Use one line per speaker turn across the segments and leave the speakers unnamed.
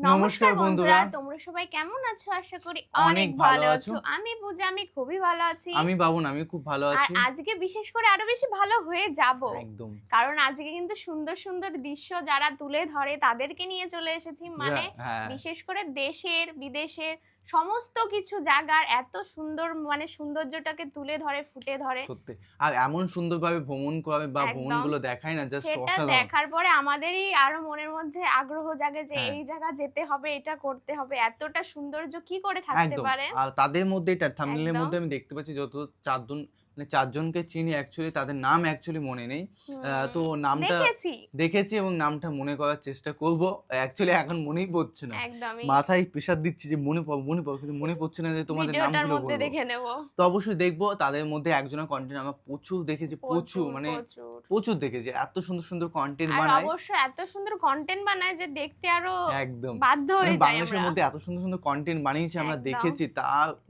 নমস্কার বন্ধুরা।
তোমরা সবাই কেমন আছো? আশা করি
অনেক ভালো। আছো।
আমি পূজা আমি খুবই ভালো আছি।
আমি বাবুন আমি খুব ভালো আছি।
আর আজকে বিশেষ করে আরও বেশি ভালো হয়ে যাব।
একদম।
কারণ আজকে কিন্তু সুন্দর সুন্দর দৃশ্য যারা তুলে ধরে তাদেরকে নিয়ে চলে এসেছি। মানে
হ্যাঁ।
বিশেষ করে দেশের বিদেশের সমস্ত কিছু জায়গার এত সুন্দর মানে সৌন্দর্যটাকে তুলে ধরে ফুটে ধরে।
সত্যি। আর এমন সুন্দরভাবে ভ্রমণ করাবে বা ভ্রমণগুলো দেখায় না জাস্ট
সেটা
অসাধারণ।
দেখার পরে আমাদেরই আরও মনের মধ্যে আগ্রহ জাগে যে
হ্যাঁ।
এই জায়গা যেতে হবে এটা করতে হবে। এতটা সৌন্দর্য কি করে থাকতে পারে?
আর তাদের মধ্যে এটা থাম্বনেলের মধ্যে আমি দেখতে পাচ্ছি যত চারজন মানে চারজনকে চিনি অ্যাকচুয়ালি তাদের নাম অ্যাকচুয়ালি মনে নেই। তো নামটা
দেখেছি।
এবং নামটা মনে করার চেষ্টা করব। অ্যাকচুয়ালি এখন মনেই পড়ছে না। মাথায় প্রেশার দিচ্ছি যে মনে পড় মনে পড় কিন্তু মনে পড়ছে না যে তোমাদের নামগুলো তো অবশ্যই দেখব তাদের মধ্যে একজনের কন্টেন্ট আমরা প্রচুর দেখেছি প্রচুর মানে
প্রচুর।
দেখেছি। এত সুন্দর সুন্দর কন্টেন্ট বানায়।
অবশ্য এত সুন্দর কন্টেন্ট বানায় যে দেখতে আরও
একদম।
বাধ্য
মানে
হয়ে যাই
বাংলাদেশের মধ্যে এত সুন্দর সুন্দর কন্টেন্ট বানিয়েছে আমরা দেখেছি তা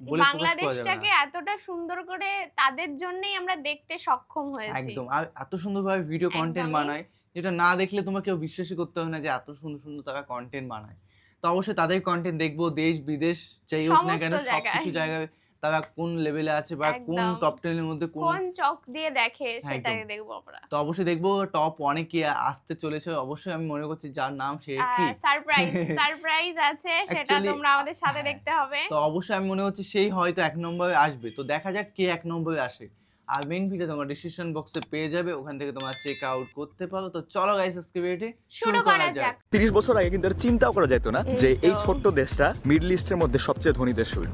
বলে
বাংলাদেশটাকে এতটা সুন্দর করে তাদের জন্যই আমরা দেখতে সক্ষম হয়েছি।
একদম। আর এত সুন্দরভাবে ভিডিও কন্টেন্ট বানায় যেটা না দেখলে তোমার কেউ বিশ্বাসই করতে হবে না যে এত সুন্দর সুন্দর তারা কন্টেন্ট বানায়। তো অবশ্যই তাদের কন্টেন্ট দেখব দেশ বিদেশ যাই হোক না কেন
সব কিছু
সবকিছু জায়গায় তারা কোন লেভেলে আছে বা কোন। টপ টেনের মধ্যে কোন
কোন চক দিয়ে দেখে সেটাকে দেখব আমরা।
তো অবশ্যই দেখব টপ অনেক কি আসতে চলেছে। অবশ্যই আমি মনে করছি যার নাম সে কি?
সারপ্রাইজ সারপ্রাইজ আছে সেটা তোমরা আমাদের সাথে
হ্যাঁ।
দেখতে হবে।
তো অবশ্যই আমি মনে হচ্ছে সেই হয়তো এক নম্বরে আসবে। তো দেখা যাক কে এক নম্বরে আসে। আর মেইন ভিডিও তোমার ডিসক্রিপশন বক্সে পেয়ে যাবে। ওখান থেকে তোমরা চেক আউট করতে পারো। তো চলো গাইস আজকে ভিডিওটি
শুরু করা যাক।
তিরিশ বছর আগে কিন্তু আর চিন্তাও করা যেত না যে এই ছোট্ট দেশটা মিডল ইস্টের মধ্যে সবচেয়ে ধনী দেশ হবে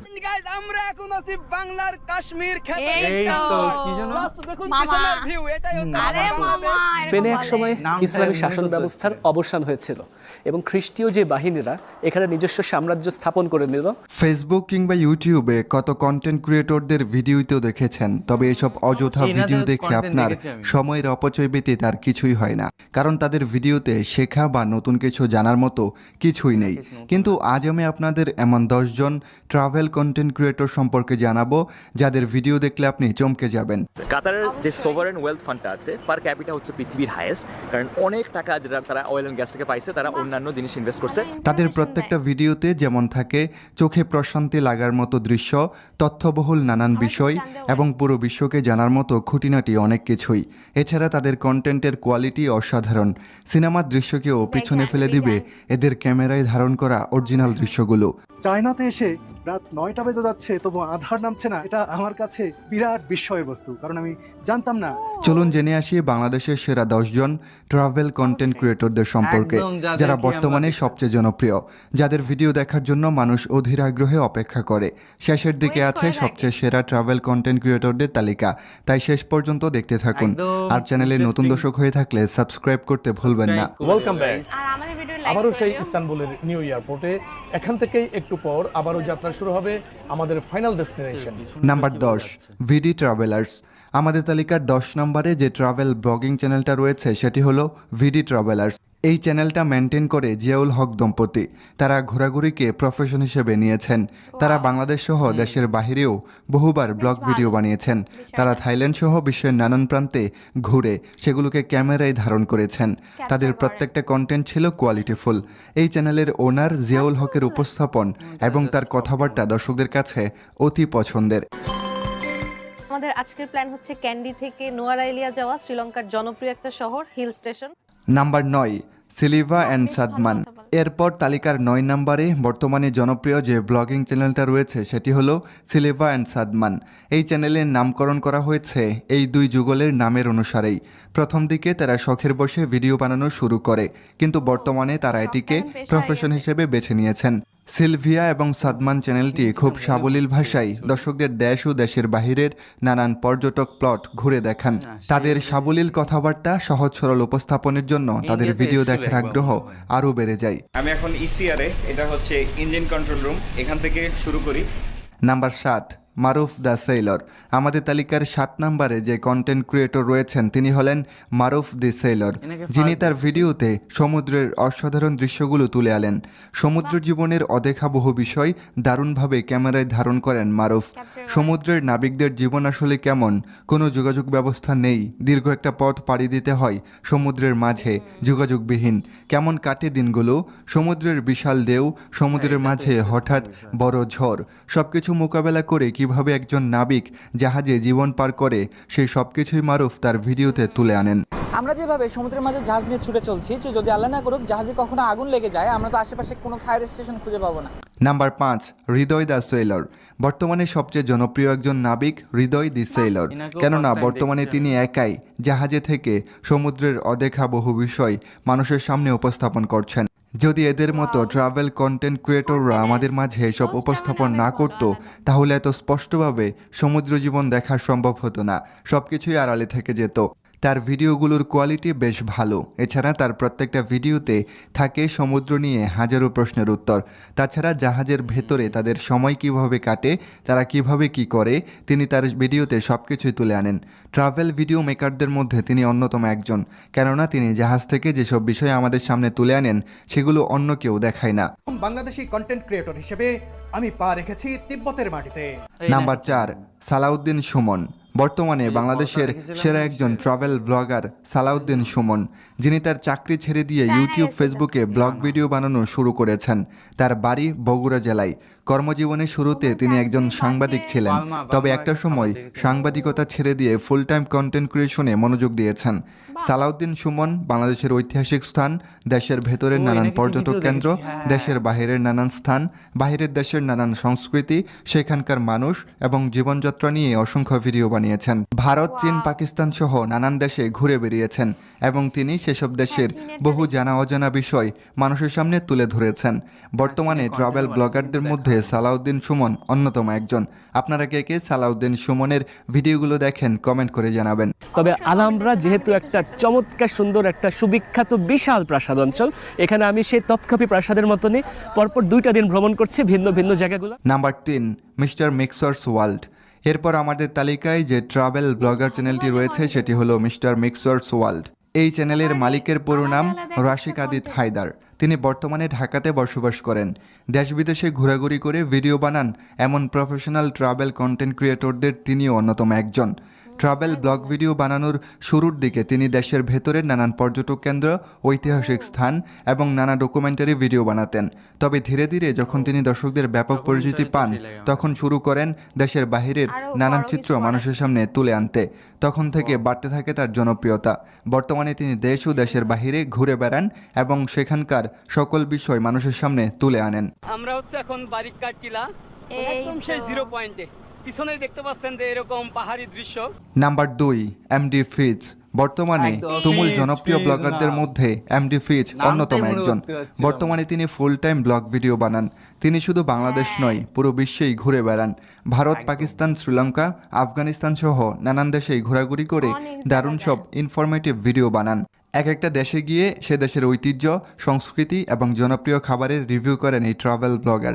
আমরা এখন আছি বাংলার কাশ্মীর খেতে।
স্পেনে এক সময় ইসলামী শাসন ব্যবস্থার অবসান হয়েছিল এবং খ্রিস্টীয় যে বাহিনীরা এখানে নিজস্ব সাম্রাজ্য স্থাপন করে নিল।
ফেসবুক কিংবা ইউটিউবে কত কন্টেন্ট ক্রিয়েটরদের ভিডিওতেও দেখেছেন তবে এসব অযথা ভিডিও দেখে আপনার সময়ের অপচয় ব্যতীত তার কিছুই হয় না কারণ তাদের ভিডিওতে শেখা বা নতুন কিছু জানার মতো কিছুই নেই। কিন্তু আজ আমি আপনাদের এমন দশজন ট্রাভেল কন্টেন্ট ক্রিয়েটর সম্পর্কে জানাব যাদের ভিডিও দেখলে আপনি চমকে যাবেন।
কাতারের যে সোভারেন ওয়েলথ ফান্ডটা আছে পার ক্যাপিটা হচ্ছে পৃথিবীর হাইয়েস্ট কারণ অনেক টাকা যেটা তারা অয়েল অ্যান্ড গ্যাস থেকে পাইছে তারা অন্যান্য জিনিস ইনভেস্ট করছে।
তাদের প্রত্যেকটা ভিডিওতে যেমন থাকে চোখে প্রশান্তি লাগার মতো দৃশ্য তথ্যবহুল নানান বিষয় এবং পুরো বিশ্বকে জানার মতো খুঁটিনাটি অনেক কিছুই। এছাড়া তাদের কন্টেন্টের কোয়ালিটি অসাধারণ। সিনেমার দৃশ্যকেও পিছনে ফেলে দিবে এদের ক্যামেরায় ধারণ করা অরিজিনাল দৃশ্যগুলো।
চায়নাতে এসে রাত নয়টা বেজে যাচ্ছে তবু আধার নামছে না। এটা আমার কাছে বিরাট বিস্ময় বস্তু কারণ আমি জানতাম না।
চলুন জেনে আসি বাংলাদেশের সেরা দশজন ট্রাভেল কন্টেন্ট ক্রিয়েটরদের সম্পর্কে যারা বর্তমানে সবচেয়ে জনপ্রিয় যাদের ভিডিও দেখার জন্য মানুষ অধীর আগ্রহে অপেক্ষা করে। শেষের দিকে আছে সবচেয়ে সেরা ট্রাভেল কন্টেন্ট ক্রিয়েটরদের তালিকা। তাই শেষ পর্যন্ত দেখতে থাকুন। আর চ্যানেলে নতুন। দর্শক হয়ে থাকলে সাবস্ক্রাইব করতে ভুলবেন না।
ওয়েলকাম করে
আবারও সেই। ইস্তানবুলের নিউ এয়ারপোর্টে এখান থেকেই একটু পর আবারও যাত্রা শুরু হবে আমাদের ফাইনাল ডেস্টিনেশন
নাম্বার দশ ভিডি ট্রাভেলার্স আমাদের তালিকার দশ নম্বরে যে ট্রাভেল ব্লগিং চ্যানেলটা রয়েছে সেটি হলো ভিডি ট্রাভেলার্স। এই চ্যানেলটা মেনটেন করে জিয়াউল হক দম্পতি তারা ঘোরাঘুরিকে প্রফেশন হিসেবে নিয়েছেন। তারা বাংলাদেশ সহ দেশের বাহিরেও বহুবার ব্লগ ভিডিও বানিয়েছেন। তারা থাইল্যান্ড সহ বিশ্বের নানান প্রান্তে ঘুরে সেগুলোকে ক্যামেরায় ধারণ করেছেন। তাদের প্রত্যেকটা কন্টেন্ট ছিল কোয়ালিটিফুল এই চ্যানেলের ওনার জিয়াউল হকের উপস্থাপন এবং তার কথাবার্তা দর্শকদের কাছে অতি পছন্দের।
আমাদের আজকের প্ল্যান হচ্ছে ক্যান্ডি থেকে নোয়ারাইলিয়া যাওয়া শ্রীলঙ্কার জনপ্রিয় একটা শহর হিল স্টেশন
নাম্বার নয় সিলিভা অ্যান্ড সাদমান। এরপর তালিকার নয় নম্বরে বর্তমানে জনপ্রিয় যে ব্লগিং চ্যানেলটা রয়েছে সেটি হলো সিলিভা অ্যান্ড সাদমান। এই চ্যানেলের নামকরণ করা হয়েছে এই দুই যুগলের নামের অনুসারেই। প্রথম দিকে তারা শখের বসে ভিডিও বানানো শুরু করে কিন্তু বর্তমানে তারা এটিকে প্রফেশন হিসেবে বেছে নিয়েছেন। সিলভিয়া এবং সাদমান চ্যানেলটি খুব সাবলীল ভাষায় দর্শকদের দেশ ও দেশের বাহিরের নানান পর্যটক প্লট ঘুরে দেখান। তাদের সাবলীল কথাবার্তা সহজ সরল উপস্থাপনের জন্য তাদের ভিডিও দেখার আগ্রহ আরও বেড়ে যায়।
আমি এখন ইসিআরে এটা হচ্ছে ইঞ্জিন কন্ট্রোল রুম এখান থেকে শুরু করি।
নাম্বার সাত মারুফ দ্য সেইলর। আমাদের তালিকার সাত নম্বরে যে কন্টেন্ট ক্রিয়েটর রয়েছেন তিনি হলেন মারুফ দি সেইলর। যিনি তার ভিডিওতে সমুদ্রের অসাধারণ দৃশ্যগুলো তুলে আনেন। সমুদ্র জীবনের অদেখা বহু বিষয় দারুণভাবে ক্যামেরায় ধারণ করেন মারুফ। সমুদ্রের নাবিকদের জীবন আসলে কেমন? কোনো যোগাযোগ ব্যবস্থা নেই। দীর্ঘ একটা পথ পাড়ি দিতে হয় সমুদ্রের মাঝে যোগাযোগবিহীন। কেমন কাটে দিনগুলো? সমুদ্রের বিশাল ঢেউ সমুদ্রের মাঝে হঠাৎ বড় ঝড়। সব কিছু মোকাবেলা করে কীভাবে একজন নাবিক জাহাজে জীবন পার করে সেই সব কিছুই মারুফ তার ভিডিওতে তুলে আনেন।
আমরা যেভাবে সমুদ্রের মাঝে জাহাজ নিয়ে ছুটে চলছি যে যদি আল্লাহ না করুক জাহাজে কখনো আগুন লেগে যায় আমরা তো আশেপাশে কোনো ফায়ার স্টেশন খুঁজে পাবো না।
নাম্বার পাঁচ হৃদয় দ্য সেলর বর্তমানে সবচেয়ে জনপ্রিয় একজন নাবিক হৃদয় দি সেলর কেননা বর্তমানে তিনি একাই জাহাজে থেকে সমুদ্রের অদেখা বহু বিষয় মানুষের সামনে উপস্থাপন করছেন। যদি এদের মতো ট্রাভেল কন্টেন্ট ক্রিয়েটররা আমাদের মাঝে এসব উপস্থাপন না করত, তাহলে এত স্পষ্টভাবে সমুদ্র জীবন দেখা সম্ভব হতো না সব কিছুই আড়ালে থেকে যেত। তার ভিডিওগুলোর কোয়ালিটি বেশ ভালো। এছাড়া তার প্রত্যেকটা ভিডিওতে থাকে সমুদ্র নিয়ে হাজারো প্রশ্নের উত্তর। তাছাড়া জাহাজের ভেতরে তাদের সময় কীভাবে কাটে তারা কীভাবে কি করে তিনি তার ভিডিওতে সব কিছুই তুলে আনেন। ট্রাভেল ভিডিও মেকারদের মধ্যে তিনি অন্যতম একজন কেননা তিনি জাহাজ থেকে যেসব বিষয় আমাদের সামনে তুলে আনেন সেগুলো অন্য কেউ দেখায় না।
বাংলাদেশি কন্টেন্ট ক্রিয়েটর হিসেবে আমি পা রেখেছি তিব্বতের মাটিতে।
নাম্বার চার সালাউদ্দিন সুমন। বর্তমানে বাংলাদেশের সেরা একজন ট্রাভেল ব্লগার সালাউদ্দিন সুমন। যিনি তার চাকরি ছেড়ে দিয়ে ইউটিউব ফেসবুকে ব্লগ ভিডিও বানানো শুরু করেছেন। তার বাড়ি বগুড়া জেলায়। কর্মজীবনের শুরুতে তিনি একজন সাংবাদিক ছিলেন। তবে একটা সময় সাংবাদিকতা ছেড়ে দিয়ে ফুল টাইম কন্টেন্ট ক্রিয়েশনে মনোযোগ দিয়েছেন। সালাউদ্দিন সুমন বাংলাদেশের ঐতিহাসিক স্থান দেশের ভেতরের নানান পর্যটক কেন্দ্র
হ্যাঁ,
দেশের বাহিরের নানান স্থান বাহিরের দেশের নানান সংস্কৃতি সেখানকার মানুষ এবং জীবনযাত্রা নিয়ে অসংখ্য ভিডিও বানিয়েছেন। ভারত চীন পাকিস্তান সহ নানান দেশে ঘুরে বেরিয়েছেন এবং তিনি সেসব দেশের বহু জানা অজানা বিষয় মানুষের সামনে তুলে ধরেছেন। বর্তমানে ট্রাভেল ব্লগারদের মধ্যে সালাউদ্দিন সুমন অন্যতম একজন। আপনারা কে কে সালাউদ্দিন সুমনের ভিডিওগুলো দেখেন কমেন্ট করে জানাবেন।
তবে আলামরা যেহেতু একটা চমৎকার সুন্দর একটা সুবিখ্যাত বিশাল প্রাসাদ অঞ্চল এখানে আমি সেই তপকাপি প্রাসাদের মতনই পরপর দুইটা দিন ভ্রমণ করছি ভিন্ন ভিন্ন জায়গাগুলো।
নাম্বার তিন মিস্টার মিক্সার্স ওয়ার্ল্ড। এরপর আমাদের তালিকায় যে ট্রাভেল ব্লগার চ্যানেলটি রয়েছে সেটি হলো মিস্টার মিক্সার্স ওয়ার্ল্ড। এই চ্যানেলের মালিকের পুরো নাম রাশিক আদিত হায়দার। তিনি বর্তমানে ঢাকাতে বসবাস করেন। দেশ বিদেশে ঘোরাঘুরি করে ভিডিও বানান এমন প্রফেশনাল ট্রাভেল কন্টেন্ট ক্রিয়েটরদের তিনিও অন্যতম একজন। ট্রাভেল ব্লগ ভিডিও বানানোর শুরুর দিকে তিনি দেশের ভেতরের নানান পর্যটক কেন্দ্র ঐতিহাসিক স্থান এবং নানা ডকুমেন্টারি ভিডিও বানাতেন। তবে ধীরে ধীরে যখন তিনি দর্শকদের ব্যাপক পরিচিতি পান। তখন শুরু করেন দেশের বাহিরের নানান চিত্র মানুষের সামনে তুলে আনতে। তখন থেকে বাড়তে থাকে তার জনপ্রিয়তা। বর্তমানে তিনি দেশ ও দেশের বাহিরে ঘুরে বেড়ান এবং সেখানকার সকল বিষয় মানুষের সামনে তুলে আনেন।
আমরা হচ্ছে এখন বারিকাট টিলা।
এই
একদম সেই জিরো পয়েন্টে পিছনে দেখতে পাচ্ছেন যে এরকম পাহাড়ি দৃশ্য।
নাম্বার দুই এমডি ফিজ বর্তমানে তুমুল জনপ্রিয় ব্লগারদের মধ্যে এমডি ফিজ অন্যতম একজন। বর্তমানে তিনি ফুল টাইম ব্লগ ভিডিও বানান। তিনি শুধু বাংলাদেশ নয় পুরো বিশ্বেই ঘুরে বেড়ান। ভারত পাকিস্তান শ্রীলঙ্কা আফগানিস্তান সহ নানান দেশেই ঘোরাঘুরি করে দারুণ সব ইনফরমেটিভ ভিডিও বানান। এক একটা দেশে গিয়ে সে দেশের ঐতিহ্য সংস্কৃতি এবং জনপ্রিয় খাবারের রিভিউ করেন এই ট্রাভেল ব্লগার।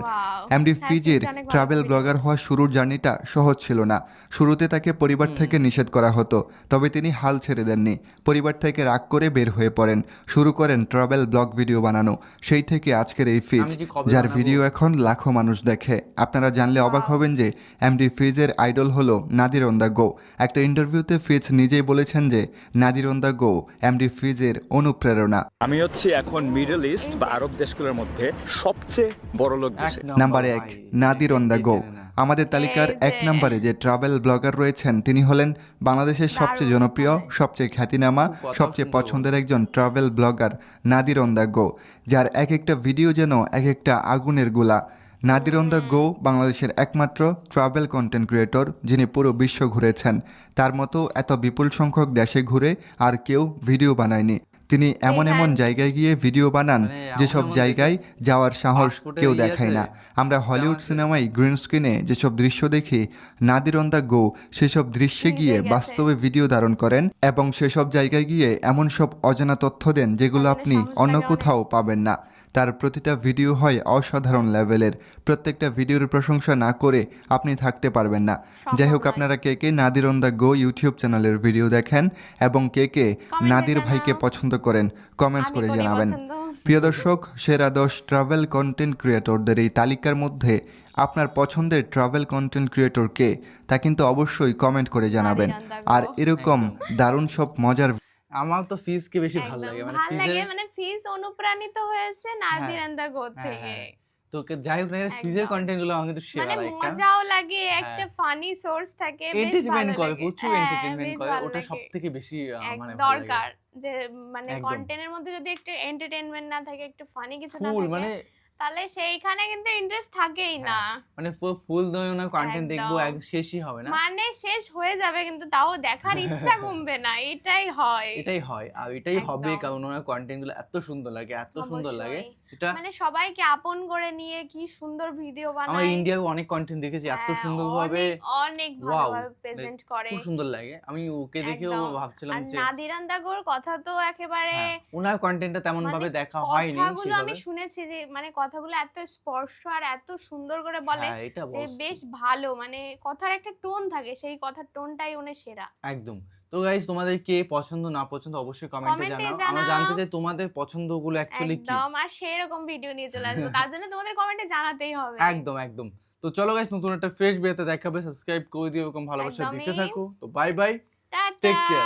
এমডি
হ্যাঁ,
ফিজের
ফিজ
ট্রাভেল ব্লগার হওয়ার শুরুর জার্নিটা সহজ ছিল না। শুরুতে তাকে পরিবার থেকে নিষেধ করা হতো তবে তিনি হাল ছেড়ে দেননি। পরিবার থেকে রাগ করে বের হয়ে পড়েন। শুরু করেন ট্রাভেল ব্লগ ভিডিও বানানো। সেই থেকে আজকের এই ফিজ যার ভিডিও এখন লাখো মানুষ দেখে। আপনারা জানলে অবাক হবেন যে এমডি ফিজের আইডল হলো নাদির অন দ্য গো। একটা ইন্টারভিউতে ফিজ নিজেই বলেছেন যে Nadir on the go MD ফিজের অনুপ্রেরণা।
আমি হচ্ছি এখন মিডল ইস্ট বা আরব দেশগুলোর মধ্যে সবচেয়ে বড় লোক
নাম্বার এক নাদির অন দ্য গো। আমাদের তালিকার এক নম্বরে যে ট্রাভেল ব্লগার রয়েছেন তিনি হলেন বাংলাদেশের সবচেয়ে জনপ্রিয় সবচেয়ে খ্যাতিনামা সবচেয়ে পছন্দের একজন travel blogger Nadir on the go যার এক একটা ভিডিও যেন এক একটা আগুনের গোলা। নাদির অন দ্য গো বাংলাদেশের একমাত্র ট্রাভেল কন্টেন্ট ক্রিয়েটর যিনি পুরো বিশ্ব ঘুরেছেন। তার মতো এত বিপুল সংখ্যক দেশে ঘুরে আর কেউ ভিডিও বানায়নি। তিনি এমন এমন জায়গায় গিয়ে ভিডিও বানান
মানে
যেসব জায়গায় যাওয়ার সাহস কেউ
ইয়ে
দেখায় না। আমরা হলিউড সিনেমায় গ্রিন স্ক্রিনে যেসব দৃশ্য দেখি নাদির অন দ্য গো সেসব দৃশ্যে গিয়ে বাস্তবে ভিডিও ধারণ করেন এবং সেসব জায়গায় গিয়ে এমন সব অজানা তথ্য দেন যেগুলো আপনি অন্য কোথাও পাবেন না। তার প্রতিটা ভিডিও হয় অসাধারণ লেভেলের প্রত্যেকটা ভিডিওর প্রশংসা না করে আপনি থাকতে পারবেন না। যাই হোক আপনারা কে কে Nadir on the go YouTube চ্যানেলের ভিডিও দেখেন এবং কে কে নাদির ভাইকে পছন্দ করেন কমেন্টস করে জানাবেন। প্রিয় দর্শক সেরা দশ ট্রাভেল কন্টেন্ট ক্রিয়েটরদের এই তালিকার মধ্যে আপনার পছন্দের ট্রাভেল কন্টেন্ট ক্রিয়েটর কে তা কিন্তু অবশ্যই কমেন্ট করে জানাবেন। আর এরকম দারুণ সব মজার
আমার তো ফিজকে বেশি ভালো লাগে মানে
ফিজ অনুপ্রাণিত হয়েছে
হ্যাঁ,
গো
হ্যাঁ,
থেকে
হ্যাঁ। তো যাই হোক না ফিজের কন্টেন্টগুলো আমার কিন্তু
শেয়ার
লাগে
মজাও লাগে একটা ফানি সোর্স থাকে বেশ ভালো
করে। প্রচুর এন্টারটেইনমেন্ট করে ওটা
সবথেকে
সব থেকে বেশি মানে
দরকার যে মানে। কন্টেন্টের মধ্যে যদি একটু এন্টারটেইনমেন্ট না থাকে একটু ফানি কিছু না থাকে
মানে
তাহলে সেইখানে কিন্তু ইন্টারেস্ট থাকেই না।
মানে পুরো ফুল দমে কন্টেন্ট দেখব এক শেষই হবে না।
মানে শেষ হয়ে যাবে কিন্তু তাও দেখার ইচ্ছা কমবে না এটাই হয়।
এটাই হয় আর এটাই হবে কারণ ওনার কন্টেন্টগুলো এত সুন্দর লাগে এত সুন্দর লাগে। এটা
মানে সবাইকে আপন করে নিয়ে কি সুন্দর ভিডিও বানায়
ইন্ডিয়ার অনেক কন্টেন্ট দেখেছি এত
হ্যাঁ,
সুন্দর ভাবে
অনেক- ভালোভাবে প্রেজেন্ট করে।
খুব সুন্দর লাগে। আমি ওকে দেখেও। ভাবছিলাম যে
নাদির আন্দাগোর কথা তো একেবারে
হ্যাঁ, ওনার কন্টেন্টটা তেমন ভাবে
মানে
দেখা হয়নি
কথাগুলো আমি শুনেছি যে মানে কথাগুলো এত স্পর্শ আর এত সুন্দর করে বলে
হ্যাঁ
যে বেশ ভালো মানে কথার একটা টোন থাকে সেই কথার টোনটাই উনি সেরা।
একদম। তো গাইস তোমাদের কে পছন্দ না পছন্দ অবশ্যই কমেন্টে জানাও। আমরা জানতে চাই তোমাদের পছন্দগুলো অ্যাকচুয়ালি কি।
একদম আর সেরকম ভিডিও নিয়ে চলে আসব। তার জন্য তোমাদের কমেন্টে জানাতেই হবে।
একদম একদম। তো চলো গাইস নতুন একটা ফ্রেশ ভিডিওতে দেখাবে সাবস্ক্রাইব করে দিও এরকম ভালোবাসা দিতে থাকো। তো বাই বাই টেক.
টাটা